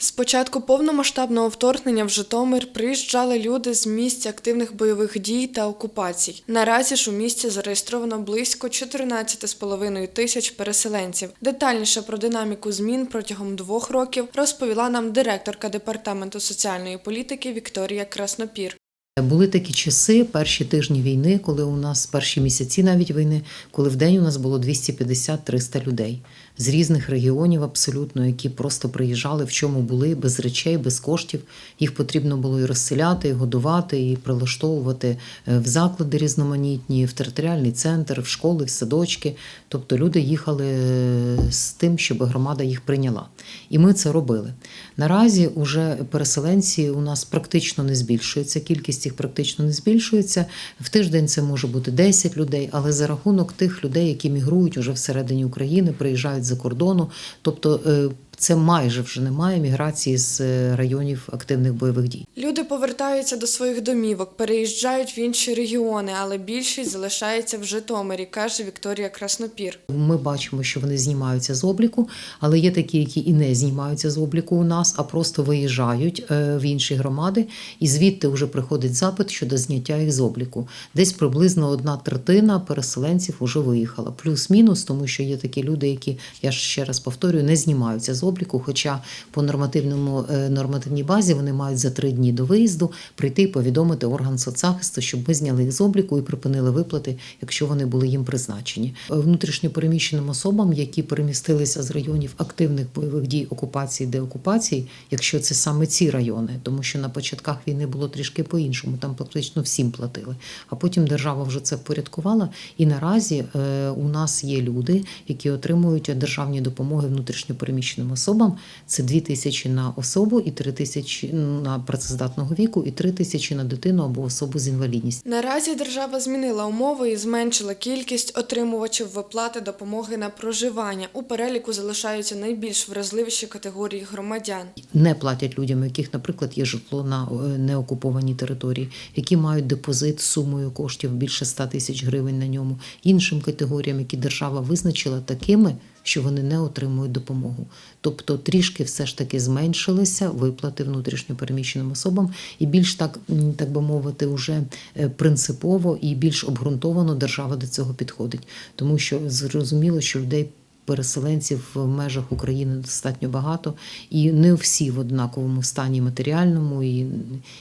З початку повномасштабного вторгнення в Житомир приїжджали люди з місць активних бойових дій та окупацій. Наразі ж у місті зареєстровано близько 14,5 тисяч переселенців. Детальніше про динаміку змін протягом двох років розповіла нам директорка департаменту соціальної політики Вікторія Краснопір. Були такі часи, перші тижні війни, коли у нас перші місяці навіть війни, коли в день у нас було 250-300 людей з різних регіонів, абсолютно, які просто приїжджали, в чому були, без речей, без коштів. Їх потрібно було і розселяти, і годувати, і прилаштовувати е, в заклади різноманітні, в територіальний центр, в школи, в садочки. Тобто люди їхали е, з тим, щоб громада їх прийняла. І ми це робили. Наразі уже переселенці у нас практично не збільшується, кількість їх практично не збільшується. В тиждень це може бути 10 людей, але за рахунок тих людей, які мігрують уже всередині України, приїжджають за кордону. Тобто е, це майже вже немає міграції з е, районів активних бойових дій. Люди повертаються до своїх домівок, переїжджають в інші регіони, але більшість залишається в Житомирі, каже Вікторія Краснопір. Ми бачимо, що вони знімаються з обліку, але є такі, які і не знімаються з обліку у нас, а просто виїжджають е, в інші громади, і звідти вже приходить запит щодо зняття їх з обліку. Десь приблизно одна третина переселенців вже виїхала. Плюс-мінус, тому що є такі люди, які я ще раз повторюю, не знімаються з обліку. Хоча по нормативному е, нормативній базі вони мають за три дні до виїзду прийти і повідомити орган соцзахисту, щоб ми зняли їх з обліку і припинили виплати, якщо вони були їм призначені. Е, Внутрішньо переміщеним особам, які перемістилися з районів активних бойових дій, окупації, деокупації, якщо це саме ці райони, тому що на початках війни було трішки по-іншому, там практично всім платили. А потім держава вже це впорядкувала. І наразі е, у нас є люди, які отримують державні допомоги внутрішньо переміщеним особам. Це 2 тисячі на особу і 3 тисячі на працездатного віку, і 3 тисячі на дитину або особу з інвалідністю. Наразі держава змінила умови і зменшила кількість отримувачів виплати допомоги на проживання. У переліку залишаються найбільш вразливіші категорії громадян. не платять людям, у яких, наприклад, є житло на е, неокупованій території, які мають депозит сумою коштів більше 100 тисяч гривень на ньому, іншим категоріям, які держава визначила такими, що вони не отримують допомогу. Тобто трішки все ж таки зменшилися виплати внутрішньопереміщеним особам, і більш так, так би мовити, вже е, принципово і більш обґрунтовано держава до цього підходить, тому що зрозуміло, що людей переселенців в межах України достатньо багато, і не всі в однаковому стані матеріальному і,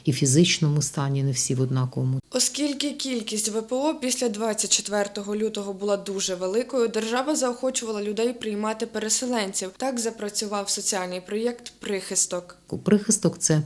і фізичному стані, не всі в однаковому. Оскільки кількість ВПО після 24 лютого була дуже великою, держава заохочувала людей приймати переселенців. Так запрацював соціальний проєкт Прихисток. Прихисток це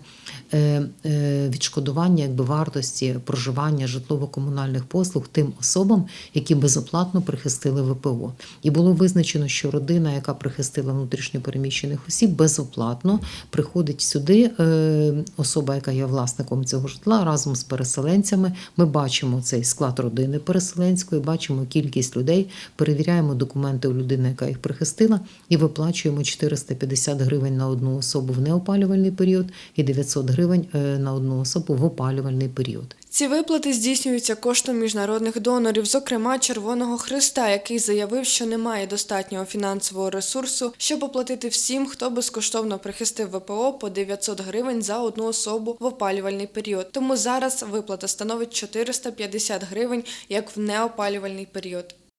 е, е, відшкодування якби вартості проживання житлово-комунальних послуг тим особам, які безоплатно прихистили ВПО. І було визначено, що родина, яка прихистила внутрішньо переміщених осіб, безоплатно приходить сюди. Е, особа, яка є власником цього житла, разом з переселенцями. Ми бачимо цей склад родини переселенської, бачимо кількість людей, перевіряємо документи у людини, яка їх прихистила, і виплачуємо 450 гривень на одну особу в неопалювальний період і 900 гривень е, на одну особу в опалювальний період. Ці виплати здійснюються коштом міжнародних донорів, зокрема Червоного Христа, який заявив, що немає достатнього фінансового ресурсу, щоб оплатити всім, хто безкоштовно прихистив ВПО по 900 гривень за одну особу в опалювальний період. Тому зараз виплата становить 450 гривень як в неопалювальний період.